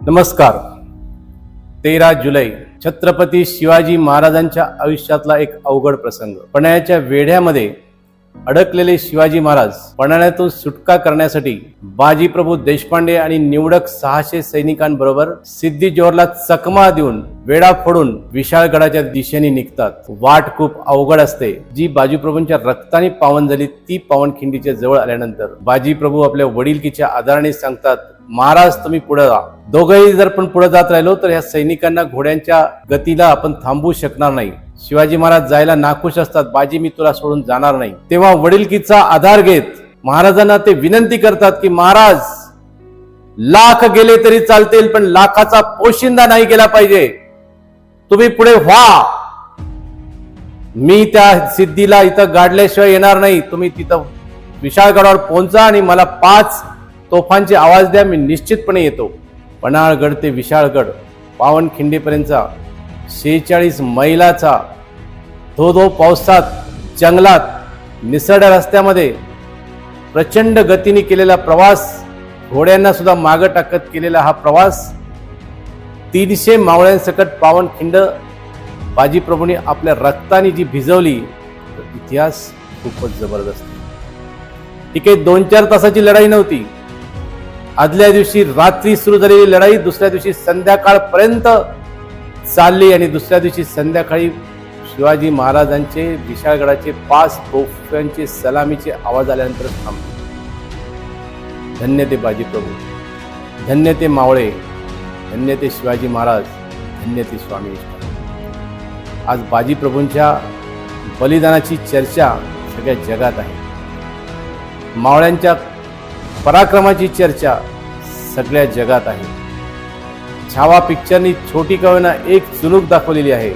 नमस्कार. तेरा जुलै छत्रपती शिवाजी महाराजांच्या आयुष्यातला एक अवघड प्रसंग. पण्याच्या वेढ्यामध्ये अडकलेले शिवाजी महाराज पणाण्यातून सुटका करण्यासाठी बाजीप्रभू देशपांडे आणि निवडक सहाशे सैनिकांबरोबर सिद्धी जोहरला चकमा देऊन वेढा फोडून विशाळगडाच्या दिशेने निघतात. वाट खूप अवघड असते. जी बाजीप्रभूंच्या रक्ताने पावन झाली ती पावनखिंडीच्या जवळ आल्यानंतर बाजीप्रभू आपल्या वडीलकीच्या आधाराने सांगतात महाराज तुम्ही पुढे जा. दोघंही जर पण पुढे जात राहिलो तर या सैनिकांना घोड्यांच्या गतीला आपण थांबवू शकणार नाही. शिवाजी महाराज जायला नाखुश असतात. बाजी मी तुला सोडून जाणार नाही. तेव्हा वडीलकीचा आधार घेत महाराजांना ते विनंती करतात की महाराज लाख गेले तरी चालतील पण लाखाचा पोशिंदा नाही गेला पाहिजे. तुम्ही पुढे व्हा. मी त्या सिद्धीला इथं गाडल्याशिवाय येणार नाही. तुम्ही तिथं विशाळगडावर पोहोचा आणि मला पाच तोफांचे आवाज द्या मी निश्चितपणे येतो पन्हाळगड ते विशाळगड पावनखिंडीपर्यंतचा शेहेचाळीस मैलाचा धो धो पावसात जंगलात निसरड्या रस्त्यामध्ये प्रचंड गतीने केलेला प्रवास घोड्यांना सुद्धा मागं टाकत केलेला हा प्रवास तीनशे मावळ्यांसकट पावनखिंड बाजीप्रभूने आपल्या रक्ताने जी भिजवली तर इतिहास खूपच जबरदस्त ठीक आहे. दोन चार तासाची लढाई नव्हती आदल्या दिवशी रात्री सुरू झालेली लढाई दुसऱ्या दिवशी संध्याकाळपर्यंत चालली आणि दुसऱ्या दिवशी संध्याकाळी शिवाजी महाराजांचे विशाळगडाचे पाच तोफ्यांचे सलामीचे आवाज आल्यानंतर थांबले. धन्य ते बाजीप्रभू धन्य ते मावळे धन्य ते शिवाजी महाराज धन्य ते स्वामी आज बाजीप्रभूंच्या बलिदानाची चर्चा सगळ्या जगात आहे. मावळ्यांच्या पराक्रमाची चर्चा सगळ्या जगात आहे. छावा पिक्चरनी छोटी कवेना एक चुणूक दाखवलेली आहे.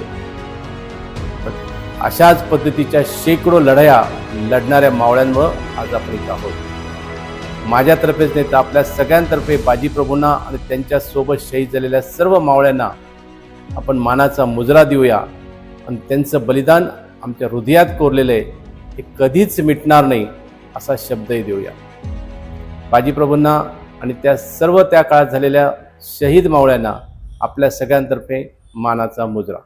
अशाच पद्धतीच्या शेकडो लढाया लढणाऱ्या मावळ्यांमुळं आज आपण इथं आहोत. माझ्यातर्फेच नाही तर आपल्या सगळ्यांतर्फे बाजीप्रभूंना आणि त्यांच्यासोबत शहीद झालेल्या सर्व मावळ्यांना आपण मानाचा मुजरा देऊया. आणि त्यांचं बलिदान आमच्या हृदयात कोरलेलं आहे. हे कधीच मिटणार नाही असा शब्दही देऊया. बाजीप्रभूंना आणि त्या सर्व त्या काळात झालेल्या शहीद मावळ्यांना आपल्या सगळ्यांतर्फे मानाचा मुजरा.